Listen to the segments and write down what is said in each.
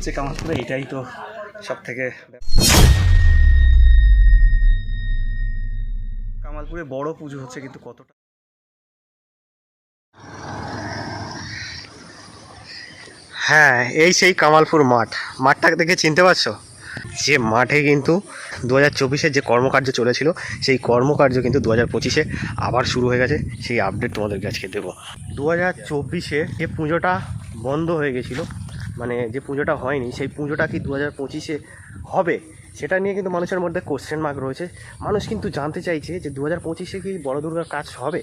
হচ্ছে কামারপুরে এটাই তো সব থেকে কামালপুরে বড় পুজো হচ্ছে কিন্তু কতটা হ্যাঁ এই সেই কামালপুর মাঠ। মাঠটা দেখে চিনতে পারছ? যে মাঠে কিন্তু দু হাজার চব্বিশের যে কর্মকার্য চলেছিল, সেই কর্মকার্য কিন্তু দু হাজার পঁচিশে আবার শুরু হয়ে গেছে। সেই আপডেট তোমাদেরকে আজকে দেবো। দু হাজার চব্বিশে যে পুজোটা বন্ধ হয়ে গেছিল মানে যে পুজোটা হয়নি, সেই পুজোটা কি দু হাজার পঁচিশে হবে? সেটা নিয়ে কিন্তু মানুষের মধ্যে কোশ্চেন মার্ক রয়েছে। মানুষ কিন্তু জানতে চাইছে যে দু হাজার পঁচিশে কি বড় দুর্গার কাজ হবে?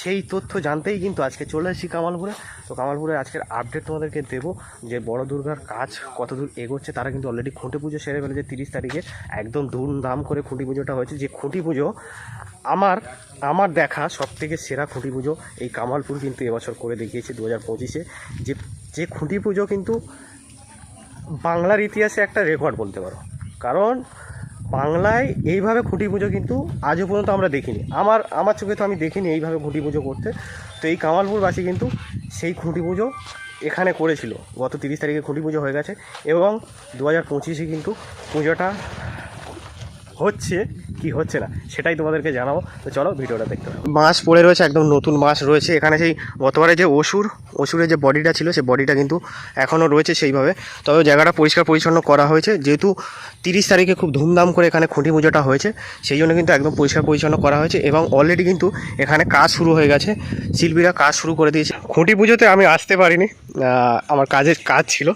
সেই তথ্য জানতেই কিন্তু আজকে চলে এসেছি কামালপুরে। তো কামালপুরে আজকের আপডেট তোমাদেরকে দেবো যে বড় দুর্গার কাজ কত দূর এগোচ্ছে। তারা কিন্তু অলরেডি খুঁটি পুজো সেরে ফেলেছে তিরিশ তারিখে। একদম ধুমধাম করে খুঁটি পুজোটা হয়েছে। যে খুঁটি পুজো, আমার আমার দেখা সব থেকে সেরা খুঁটি পুজো এই কামালপুর কিন্তু এবছর করে দেখিয়েছে দু হাজার পঁচিশে। যে যে খুঁটি পুজো কিন্তু বাংলার ইতিহাসে একটা রেকর্ড বলতে পারো। কারণ বাংলায় এইভাবে খুঁটি পুজো কিন্তু আজও পর্যন্ত আমরা দেখিনি। আমার আমার চোখে তো আমি দেখিনি এইভাবে খুঁটি পুজো করতে। তো এই কামালপুরবাসী কিন্তু সেই খুঁটি পুজো এখানে করেছিল। গত তিরিশ তারিখে খুঁটি পুজো হয়ে গেছে এবং দু হাজার পঁচিশে কিন্তু পুজোটা হচ্ছে। কি হচ্ছে না, সেটাই তোমাদেরকে জানাব। তো চলো ভিডিওটা দেখতে মাছ পড়ে রয়েছে, একদম নতুন মাছ রয়েছে। এখানে সেই গতবারে যে অসুর, অসুরের যে বডিটা ছিল সেই বডিটা কিন্তু এখনও রয়েছে সেইভাবে। তবে জায়গাটা পরিষ্কার পরিচ্ছন্ন করা হয়েছে। যেহেতু তিরিশ তারিখে খুব ধুমধাম করে এখানে খুঁটি পুজোটা হয়েছে। সেই জন্য কিন্তু একদম পরিষ্কার পরিচ্ছন্ন করা হয়েছে এবং অলরেডি কিন্তু এখানে কাজ শুরু হয়ে গেছে। শিল্পীরা কাজ শুরু করে দিয়েছে। খুঁটি পুজোতে আমি আসতে পারিনি আমার কাজের কাজ ছিল।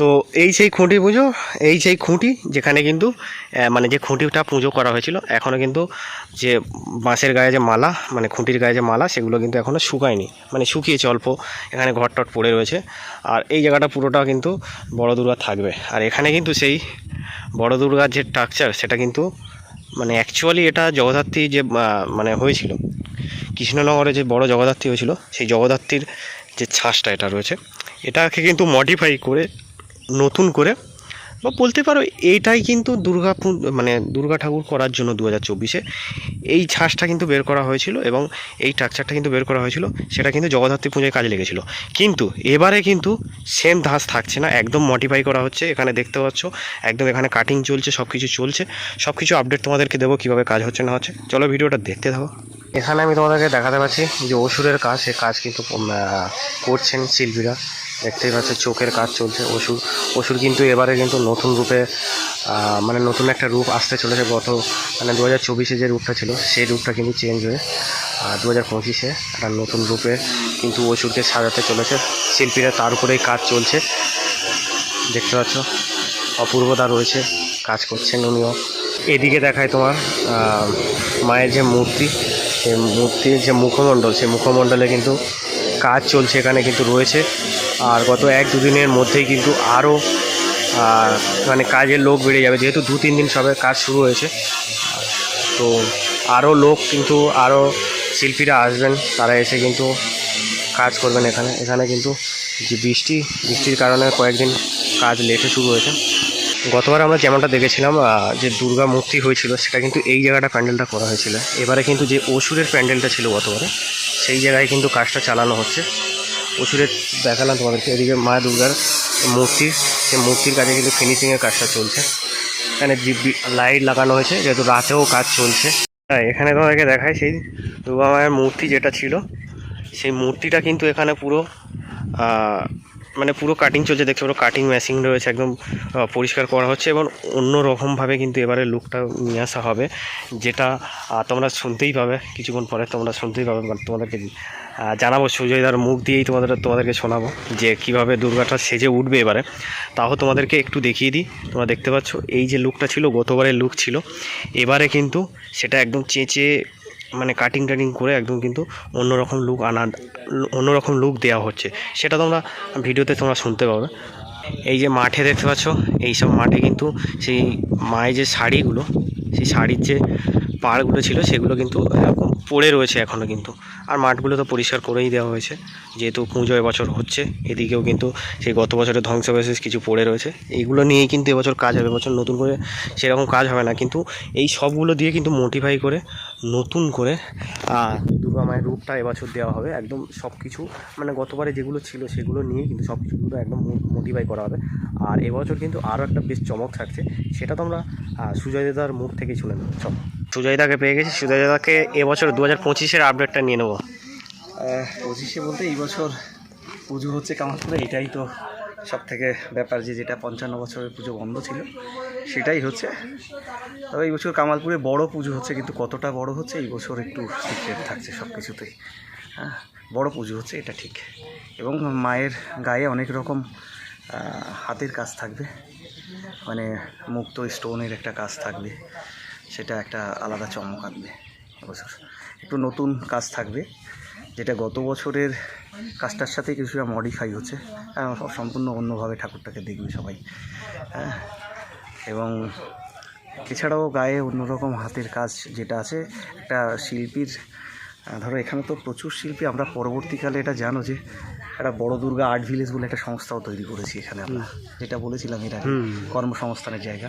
তো এই সেই খুঁটি পুজো, এই সেই খুঁটি যেখানে কিন্তু মানে যে খুঁটিটা পুজো করা হয়েছিল এখনও কিন্তু যে বাঁশের গায়ে যে মালা মানে খুঁটির গায়ে যে মালা, সেগুলো কিন্তু এখনও শুকায়নি। মানে শুকিয়েছে অল্প, এখানে ঘর টট পড়ে রয়েছে। আর এই জায়গাটা পুরোটা কিন্তু বড় দুর্গা থাকবে। আর এখানে কিন্তু সেই বড় দুর্গার যে স্ট্রাকচার সেটা কিন্তু মানে অ্যাকচুয়ালি এটা জগদ্ধাত্রী যে মানে হয়েছিল, কৃষ্ণনগরে যে বড় জগদ্ধাত্রী হয়েছিল, সেই জগদ্ধাত্রীর যে ছাঁচটা এটা রয়েছে, এটাকে কিন্তু মডিফাই করে, নতুন করে বা বলতে পারো এইটাই কিন্তু দুর্গা মানে দুর্গা ঠাকুর করার জন্য দু হাজার চব্বিশে এই ছাঁচটা কিন্তু বের করা হয়েছিল এবং এই স্ট্রাকচারটা কিন্তু বের করা হয়েছিল, সেটা কিন্তু জগদ্ধাত্রী পুজোয় কাজে লেগেছিল। কিন্তু এবারে কিন্তু সেম ধাঁচ থাকছে না, একদম মডিফাই করা হচ্ছে, এখানে দেখতে পাচ্ছ, একদম এখানে কাটিং চলছে সব কিছু চলছে সব কিছু আপডেট তোমাদেরকে দেবো কীভাবে কাজ হচ্ছে না হচ্ছে। চলো ভিডিওটা দেখতে থাকো। এখানে আমি তোমাদেরকে দেখাতে পাচ্ছি যে অসুরের কাজ, সে কাজ কিন্তু করছেন শিল্পীরা। দেখতেই পাচ্ছ চোখের কাজ চলছে, অসুর অসুর কিন্তু এবারে কিন্তু নতুন রূপে মানে নতুন একটা রূপ আসতে চলেছে গত মানে দু হাজার চব্বিশে যে রূপটা ছিল, সেই রূপটা কিন্তু চেঞ্জ হয়ে দু হাজার পঁচিশে একটা নতুন রূপে কিন্তু অসুরকে সাজাতে চলেছে। শিল্পীরা তার উপরেই কাজ চলছে। দেখতে পাচ্ছ, অপূর্বতা রয়েছে, কাজ করছেন উনিও। এদিকে দেখায় তোমার মায়ের যে মূর্তি, সেই মূর্তির যে মুখমণ্ডল, সেই মুখমণ্ডলে কিন্তু কাজ চলছে এখানে কিন্তু রয়েছে। আর গত এক দুদিনের মধ্যেই কিন্তু আরও মানে কাজের লোক বেড়ে যাবে, যেহেতু দু তিন দিন সবে কাজ শুরু হয়েছে। তো আরও লোক কিন্তু আরও শিল্পীরা আসবেন, তারা এসে কিন্তু কাজ করবেন এখানে। এখানে কিন্তু যে বৃষ্টি, বৃষ্টির কারণে কয়েকদিন কাজ লেটে শুরু হয়েছে। গতবার আমরা যেমনটা দেখেছিলাম যে দুর্গা মূর্তি হয়েছিল, সেটা কিন্তু এই জায়গাটা প্যান্ডেলটা করা হয়েছিল। এবারে কিন্তু যে অসুরের প্যান্ডেলটা ছিল গতবারে সেই জায়গায় কিন্তু কাজটা চালানো হচ্ছে। প্রচুরের দেখালাম তোমাদেরকে, এদিকে মা দুর্গার মূর্তি, সেই মূর্তির কাজে কিন্তু ফিনিশিংয়ের কাজটা চলছে। এখানে লাইট লাগানো হয়েছে, যেহেতু রাতেও কাজ চলছে। হ্যাঁ এখানে তোমাদেরকে দেখায় সেই দুর্গা মায়ের মূর্তি যেটা ছিল। সেই মূর্তিটা কিন্তু এখানে পুরো মানে পুরো কাটিং চলছে দেখতে পুরো কাটিং মেশিন রয়েছে, একদম পরিষ্কার করা হচ্ছে এবং অন্য রকমভাবে কিন্তু এবারে লুকটা নিয়ে আসা হবে, যেটা তোমরা শুনতেই পাবে, কিছুক্ষণ পরে তোমরা শুনতেই পাবে তোমাদেরকে জানাব সুজয়দার মুখ দিয়েই তোমাদের, তোমাদেরকে শোনাবো, যে কীভাবে দুর্গাটা সেজে উঠবে এবারে। তাও তোমাদেরকে একটু দেখিয়ে দিই, তোমরা দেখতে পাচ্ছ, এই যে লুকটা ছিল, গতবারের লুক ছিল, এবারে কিন্তু সেটা একদম চেঁচে মানে কাটিং টাটিং করে একদম কিন্তু অন্যরকম লুক আনা অন্যরকম লুক দেওয়া হচ্ছে। সেটা তোমরা ভিডিওতে তোমরা শুনতে পাবে। এই যে মাঠে দেখতে পাচ্ছ, এইসব মাঠে কিন্তু সেই মায়ের যে শাড়িগুলো, সেই শাড়ির যে পাড়গুলো ছিল, সেগুলো কিন্তু পড়ে রয়েছে এখনও কিন্তু। আর মাঠগুলো তো পরিষ্কার করেই দেওয়া হয়েছে। যেহেতু পুজো এবছর হচ্ছে, এদিকেও কিন্তু সেই গত বছরের ধ্বংসাবশেষ কিছু পড়ে রয়েছে। এইগুলো নিয়েই কিন্তু এবছর কাজ হবে, এবছর নতুন করে সেরকম কাজ হবে না। কিন্তু এই সবগুলো দিয়ে কিন্তু মোটিফাই করে, নতুন করে দুর্গা মায়ের রূপটা এবছর দেওয়া হবে। একদম সব কিছু মানে গতবারে যেগুলো ছিল, সেগুলো নিয়ে কিন্তু সব কিছুগুলো একদম মোটিফাই করা হবে। আর এবছর কিন্তু আরও একটা বেশ চমক থাকছে, সেটা তো আমরা সুজয় দাদার মুখ থেকেই শুনে নেব চল। সুজয় দাকে পেয়ে গেছি। সুজয়দাকে এবছর দু হাজার পঁচিশের আপডেটটা নিয়ে নেব। পঁচিশে বলতে এই বছর পুজো হচ্ছে কামারপুরে এটাই তো সব থেকে ব্যাপার যে যেটা পঞ্চান্ন বছরের পুজো বন্ধ ছিল, সেটাই হচ্ছে। তবে এই বছর কামালপুরে বড় পুজো হচ্ছে, কিন্তু কতটা বড় হচ্ছে এই বছর একটু সিক্রেট থাকছে সব কিছুতেই হ্যাঁ বড় পুজো হচ্ছে, এটা ঠিক। এবং মায়ের গায়ে অনেক রকম হাতের কাজ থাকবে। মানে মুক্ত স্টোনের একটা কাজ থাকবে। সেটা একটা আলাদা চমক আনবে এবছর। একটু নতুন কাজ থাকবে যেটা গত বছরের কাজটার সাথে কিছুটা মডিফাই হচ্ছে। হ্যাঁ, সম্পূর্ণ অন্যভাবে ঠাকুরটাকে দেখবে সবাই। হ্যাঁ এবং এছাড়াও গায়ে অন্যরকম হাতের কাজ যেটা আছে একটা শিল্পীর ধরো এখানে তো প্রচুর শিল্পী আমরা পরবর্তীকালে এটা জানো যে একটা বড় দুর্গা আর্ট ভিলেজ বলে একটা সংস্থাও তৈরি করেছি এখানে আমরা। যেটা বলেছিলাম এর আগে হুম। কর্মসংস্থানের জায়গা।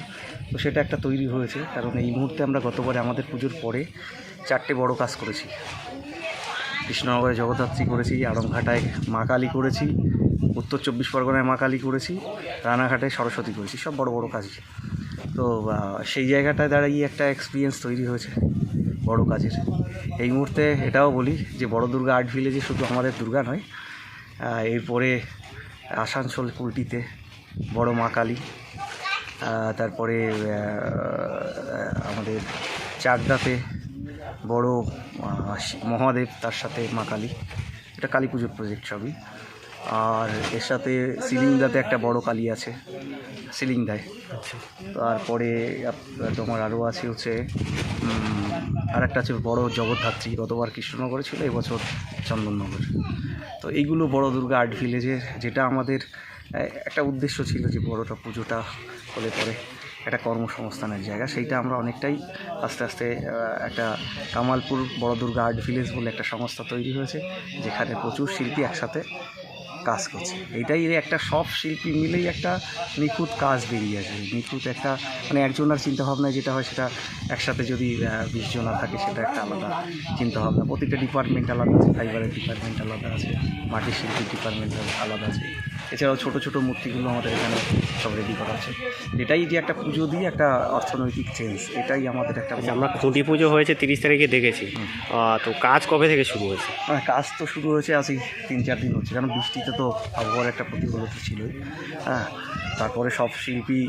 তো সেটা একটা তৈরি হয়েছে কারণ এই মুহূর্তে আমরা গতবারে আমাদের পুজোর পরে চারটে বড় কাজ করেছি। কৃষ্ণনগরে জগদ্ধাত্রী করেছি আড়ংঘাটায় মা কালী করেছি উত্তর চব্বিশ পরগনায় মা কালী করেছি রানাঘাটে সরস্বতী করেছি সব বড় বড় কাজ। তো সেই জায়গাটায় দাঁড়িয়ে একটা এক্সপিরিয়েন্স তৈরি হয়েছে। বড় কাজের। এই মুহূর্তে এটাও বলি যে বড় দুর্গা আর্ট ভিলেজে শুধু আমাদের দুর্গা নয় এরপরে আসানসোল কুলটিতে বড় মা কালী তারপরে আমাদের চাকদাতে বড় মহাদেব তার সাথে মা কালী। এটা কালী পুজোর প্রজেক্ট সবই। আর এর সাথে সিলিংদাতে একটা বড় কালী আছে সিলিংদায়। আচ্ছা। তারপরে তোমার আরও আছে হচ্ছে আর একটা আছে বড় জগদ্ধাত্রী, গতবার কৃষ্ণনগরে ছিল, এবছর চন্দননগর। তো এইগুলো বড় দুর্গা আর্ট ভিলেজের যেটা আমাদের একটা উদ্দেশ্য ছিল যে বড়টা পুজোটা হলে পরে একটা কর্মসংস্থানের জায়গা। সেইটা আমরা অনেকটাই আস্তে আস্তে একটা কামালপুর বড় দুর্গা আর্ট ভিলেজ বলে একটা সংস্থা তৈরি হয়েছে, যেখানে প্রচুর শিল্পী একসাথে কাজ করছে। এটাই একটা সব শিল্পী মিলেই একটা নিখুঁত কাজ বেরিয়ে আসবে নিখুঁত একটা মানে একজনের চিন্তাভাবনায় যেটা হয় সেটা একসাথে যদি বিশ জনা থাকে সেটা একটা আলাদা চিন্তাভাবনা। প্রতিটা ডিপার্টমেন্ট আলাদা আছে ফাইবারের ডিপার্টমেন্ট আলাদা আছে, মাটির শিল্পীর ডিপার্টমেন্ট আলাদা আছে। এছাড়াও ছোটো ছোটো মূর্তিগুলো আমাদের এখানে সব রেডি করা আছে। এটাই যে একটা পুজো দিয়ে একটা অর্থনৈতিক চেঞ্জ এটাই আমাদের একটা আচ্ছা আমরা খুঁটি পুজো হয়েছে তিরিশ তারিখে দেখেছি। তো কাজ কবে থেকে শুরু হয়েছে? হ্যাঁ কাজ তো শুরু হয়েছে আজই তিন চার দিন হচ্ছে কারণ বৃষ্টিতে তো আবহাওয়ার একটা প্রতিফলতা ছিলই। হ্যাঁ তারপরে সব শিল্পী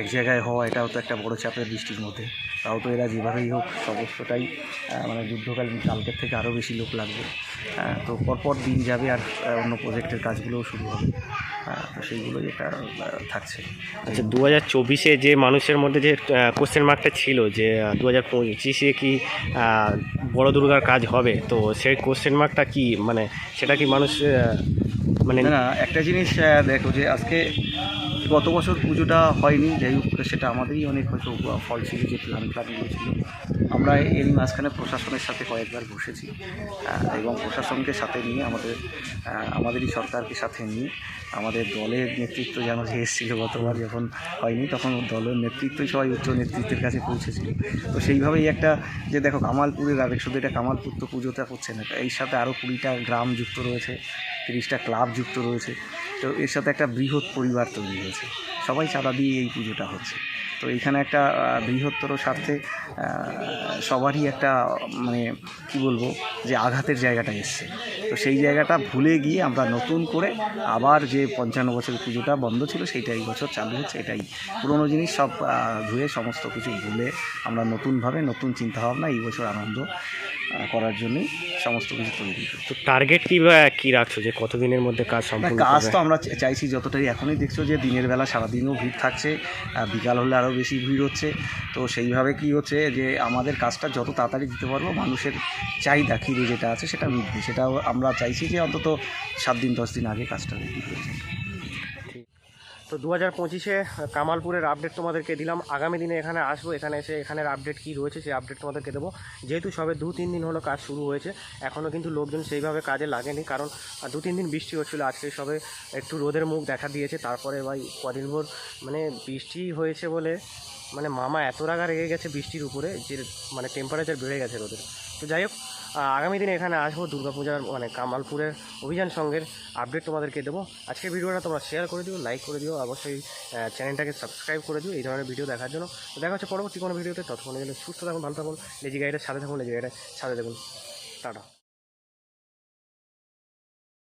এক জায়গায় হওয়া এটাও তো একটা বড় চাপের বৃষ্টির মধ্যে। তাও তো এরা যেভাবেই হোক সমস্তটাই মানে যুদ্ধকালীন কালকের থেকে আরও বেশি লোক লাগবে। তো পরপর দিন যাবে আর অন্য প্রজেক্টের কাজগুলোও শুরু হবে। তো সেইগুলোই এটা থাকছে। আচ্ছা দু হাজার চব্বিশে যে মানুষের মধ্যে যে কোশ্চেন মার্কটা ছিল যে দু হাজার পঁচিশে কি বড় দুর্গার কাজ হবে তো সেই কোশ্চেন মার্কটা কি মানে সেটা কি মানুষ মানে না একটা জিনিস দেখো যে আজকে গত বছর পুজোটা হয়নি, যাই হোক, সেটা আমাদেরই অনেক হয়তো ফল ছিল যে প্ল্যান প্ল্যানগুলো ছিল আমরা এরই মাঝখানে প্রশাসনের সাথে কয়েকবার বসেছি এবং প্রশাসনকে সাথে নিয়ে, আমাদের আমাদেরই সরকারকে সাথে নিয়ে, আমাদের দলের নেতৃত্ব যেন যে এসেছিল গতবার যখন হয়নি, তখন দলের নেতৃত্বই সবাই উচ্চ নেতৃত্বের কাছে পৌঁছেছিল। তো সেইভাবেই একটা, যে দেখো, কামালপুরের আবেগ, শুধু এটা কামালপুর তো পুজোটা হচ্ছে না এর সাথে আরও কুড়িটা গ্রাম যুক্ত রয়েছে, তিরিশটা ক্লাব যুক্ত রয়েছে। তো এর সাথে একটা বৃহৎ পরিবার তৈরি হয়েছে। সবাই চাঁদা দিয়ে এই পুজোটা হচ্ছে। তো এইখানে একটা বৃহত্তর স্বার্থে সবারই একটা মানে কি বলব যে আঘাতের জায়গাটা এসছে। তো সেই জায়গাটা ভুলে গিয়ে আমরা নতুন করে আবার যে পঞ্চান্ন বছরের পুজোটা বন্ধ ছিল সেইটা এই বছর চালু হচ্ছে। এটাই পুরোনো জিনিস সব ধুয়ে সমস্ত কিছু ভুলে আমরা নতুনভাবে নতুন চিন্তাভাবনা এই বছর আনন্দ করার জন্যই সমস্ত কিছু তৈরি তো টার্গেট কি কি রাখছো যে কতদিনের মধ্যে কাজ সম্পূর্ণ কাজ তো আমরা চাইছি যতটাই এখনই দেখছ যে দিনের বেলা সারাদিনও ভিড় থাকছে বিকাল হলে আরও বেশি ভিড় হচ্ছে। তো সেইভাবে কি হচ্ছে যে আমাদের কাজটা যত তাড়াতাড়ি দিতে পারব, মানুষের চাহিদা খিদে যেটা আছে সেটা মিটবে সেটাও আমরা চাইছি যে অন্তত সাত দিন, দশ দিন আগে কাজটা রেডি তো দু হাজার পঁচিশে কামালপুরের আপডেট তোমাদেরকে দিলাম। আগামী দিনে এখানে আসব, এখানে এসে এখানের আপডেট কী রয়েছে সেই আপডেট তোমাদেরকে দেবো। যেহেতু সবে দু তিন দিন হলো কাজ শুরু হয়েছে এখনও কিন্তু লোকজন সেইভাবে কাজে লাগেনি, কারণ দু তিন দিন বৃষ্টি হচ্ছিল, আজকে সবে একটু রোদের মুখ দেখা দিয়েছে, তারপরে ভাই কদিন ভোর মানে বৃষ্টি হয়েছে বলে মানে মামা এত রাগা রেগে গেছে বৃষ্টির উপরে, যে মানে টেম্পারেচার বেড়ে গেছে রোদের। তো যাই হোক আগামী দিনে এখানে আসব দুর্গাপূজার মানে কামালপুরের অভিযান সঙ্গের আপডেট তোমাদেরকে দেবো। আজকের ভিডিওটা তোমরা শেয়ার করে দিও লাইক করে দিও অবশ্যই চ্যানেলটাকে সাবস্ক্রাইব করে দিও এই ধরনের ভিডিও দেখার জন্য। তো দেখা হচ্ছে পরবর্তী কোনো ভিডিওতে ততক্ষণে গেলে সুস্থ থাকুন, ভালো থাকুন লেজি গাইডের সাথে থাকুন লেজি গাইডের সাথে থাকুন। টাটা।